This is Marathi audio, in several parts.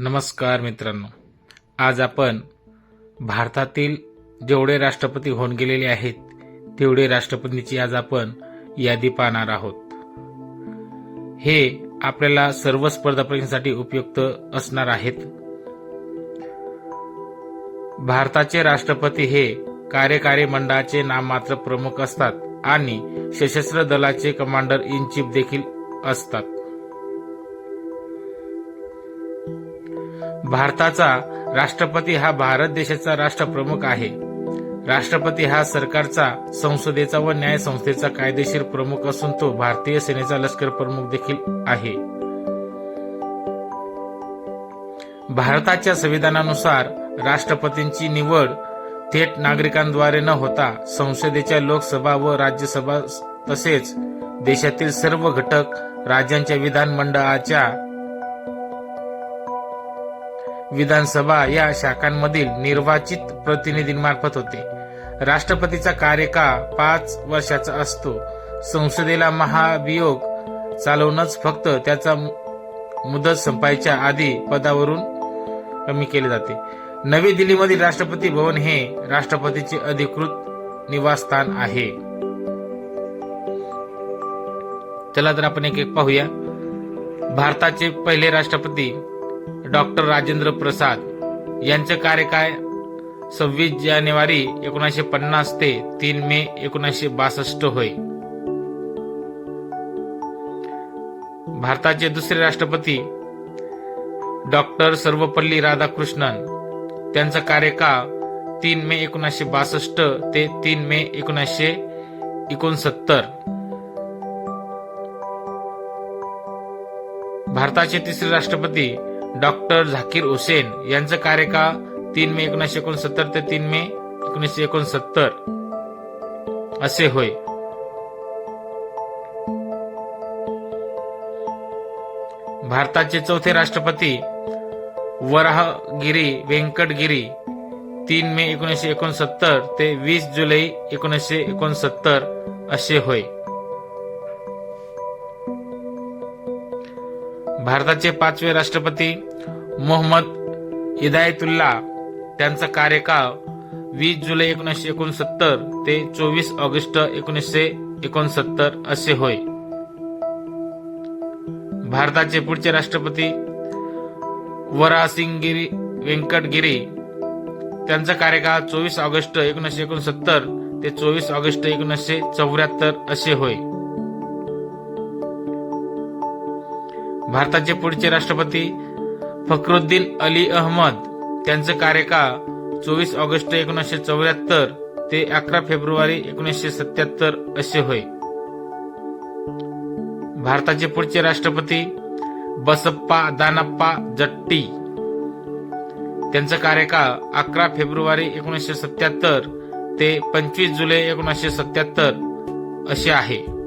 नमस्कार मित्रांनो. आज आपण भारतातील जेवढे राष्ट्रपती होऊन गेलेले आहेत तेवढे राष्ट्रपतींची आज आपण यादी पाहणार आहोत. हे आपल्याला सर्व स्पर्धा उपयुक्त असणार आहेत. भारताचे राष्ट्रपती हे कार्यकारी मंडळाचे नाममात्र प्रमुख असतात आणि सशस्त्र दलाचे कमांडर इन चीफ देखील असतात. भारताचा राष्ट्रपती हा भारत देशाचा राष्ट्रप्रमुख आहे. राष्ट्रपती हा सरकारचा संसदेचा व न्याय संस्थेचा कायदेशीर प्रमुख असून तो भारतीय सेनेचा लष्कर प्रमुख देखील आहे. भारताच्या संविधानानुसार राष्ट्रपतींची निवड थेट नागरिकांद्वारे न होता संसदेच्या लोकसभा व राज्यसभा तसेच देशातील सर्व घटक राज्यांच्या विधानमंडळाच्या विधानसभा या शाखांमधील निर्वाचित प्रतिनिधींमार्फत होते. राष्ट्रपतीचा कार्यकाळ पाच वर्षाचा असतो. संसदेला महाभियोग चालवणंच फक्त त्याचा मुदत संपायच्या आधी पदावरून कमी केले जाते. नवी दिल्लीमधील राष्ट्रपती भवन हे राष्ट्रपतीचे अधिकृत निवासस्थान आहे. चला तर आपण एक एक पाहूया. भारताचे पहिले राष्ट्रपती डॉक्टर राजेंद्र प्रसाद. यांचे कार्यकाळ सव्वीस जानेवारी एकोणीसशे पन्नास ते तीन मे एकोणीसशे बासष्ट होय. भारताचे दुसरे राष्ट्रपती डॉक्टर सर्वपल्ली राधाकृष्णन. त्यांचा कार्यकाळ तीन मे एकोणीसशे बासष्ट ते तीन मे एकोणीसशे एकोणसत्तर. भारताचे तिसरे राष्ट्रपती डॉक्टर झाकीर हुसेन यांचा कार्यकाळ तीन मे एकोणीसशे एकोणसत्तर ते तीन मे एकोणीसशे एकोणसत्तर. असे होय. भारताचे चौथे राष्ट्रपती वराहगिरी व्यंकटगिरी तीन मे एकोणीसशे एकोणसत्तर ते वीस जुलै एकोणीसशे एकोणसत्तर. असे होय. भारताचे पाचवे राष्ट्रपती मोहम्मद हिदायतुल्ला त्यांचा कार्यकाळ वीस जुलै एकोणीसशे एकोणसत्तर ते चोवीस ऑगस्ट एकोणीसशे एकोणसत्तर असे होय. भारताचे पुढचे राष्ट्रपती वरासिंगिरी व्यंकटगिरी त्यांचा कार्यकाळ चोवीस ऑगस्ट एकोणीसशे एकोणसत्तर ते चोवीस ऑगस्ट एकोणीसशे चौऱ्याहत्तर असे होय. भारताचे पुढचे राष्ट्रपती फखरुद्दीन अली अहमद. त्यांचं कार्यकाळ चोवीस ऑगस्ट एकोणीसशे चौऱ्याहत्तर ते अकरा फेब्रुवारी एकोणीसशे सत्याहत्तर असे होय. भारताचे पुढचे राष्ट्रपती बसप्पा दानप्पा जट्टी. त्यांचा कार्यकाळ अकरा फेब्रुवारी एकोणीसशे सत्याहत्तर ते पंचवीस जुलै एकोणीसशे सत्याहत्तर असे आहे.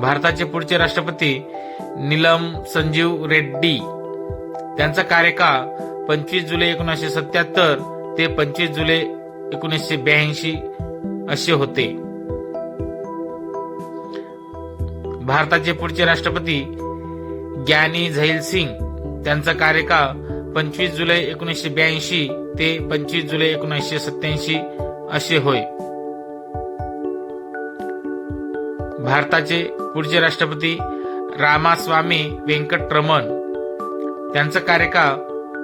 भारताचे पुढचे राष्ट्रपती नीलम संजीव रेड्डी. त्यांचा कार्यकाळ पंचवीस जुलै एकोणीसशे सत्याहत्तर ते पंचवीस जुलै एकोणीसशे ब्याऐंशी असे होते. भारताचे पुढचे राष्ट्रपती ग्यानी झैल सिंग. त्यांचा कार्यकाळ पंचवीस जुलै एकोणीसशे ब्याऐंशी ते पंचवीस जुलै एकोणीसशे सत्याऐंशी असे होय. भारताचे पुढचे राष्ट्रपती रामास्वामी व्यंकटरमण त्यांचा कार्यकाळ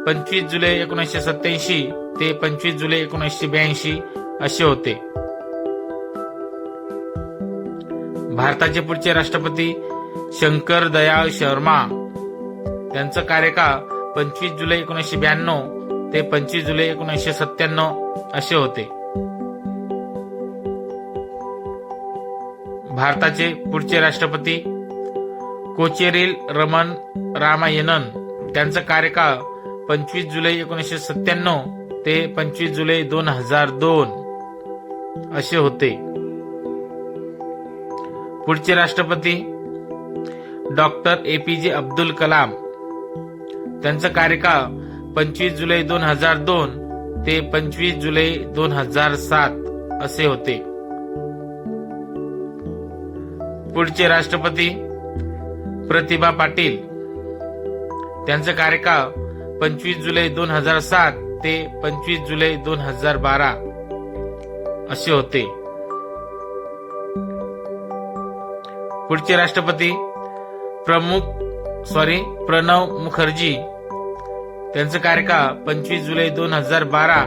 पंचवीस जुलै एकोणीसशे सत्याऐंशी ते पंचवीस जुलै एकोणीसशे ब्याऐंशी असे होते. भारताचे पुढचे राष्ट्रपती शंकर दयाळ शर्मा. त्यांचा कार्यकाळ पंचवीस जुलै एकोणीसशे ब्याण्णव ते पंचवीस जुलै एकोणीसशे सत्त्याण्णव असे होते. भारताचे पुढचे राष्ट्रपती कोचेरिल रमन रामायणन. त्यांचा कार्यकाळ पंचवीस जुलै एकोणीसशे सत्त्याण्णव ते पंचवीस जुलै दोन हजार दोन. असे होते. पुढचे राष्ट्रपती डॉक्टर ए पी जे अब्दुल कलाम. त्यांचा कार्यकाळ पंचवीस जुलै दोन हजार दोन ते पंचवीस जुलै दोन हजार सात. असे होते. पुढचे राष्ट्रपती प्रतिभा पाटील. त्यांचा कार्यकाळ पंचवीस जुलै दोन हजार सात ते पंचवीस जुलै दोन हजार बारा असे होते. पुढचे राष्ट्रपती प्रमुख सॉरी प्रणव मुखर्जी. त्यांचं कार्यकाळ पंचवीस जुलै दोन हजार बारा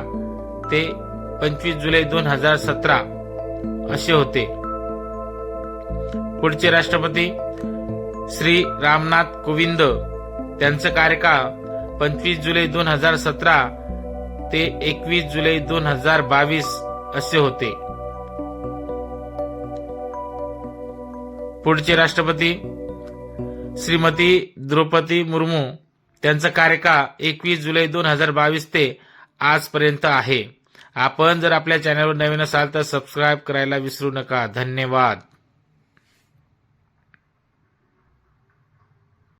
ते पंचवीस जुलै दोन हजार सतरा असे होते. पुढचे राष्ट्रपती श्री रामनाथ कोविंद. त्यांचं कार्यकाळ पंचवीस जुलै दोन हजार सतरा ते एकवीस जुलै दोन हजार बावीस असे होते. पुढचे राष्ट्रपती श्रीमती द्रौपदी मुर्मू. त्यांचा कार्यकाळ एकवीस जुलै दोन हजार बावीस ते आजपर्यंत आहे. आपण जर आपल्या चॅनलवर नवीन असाल तर सबस्क्राईब करायला विसरू नका. धन्यवाद.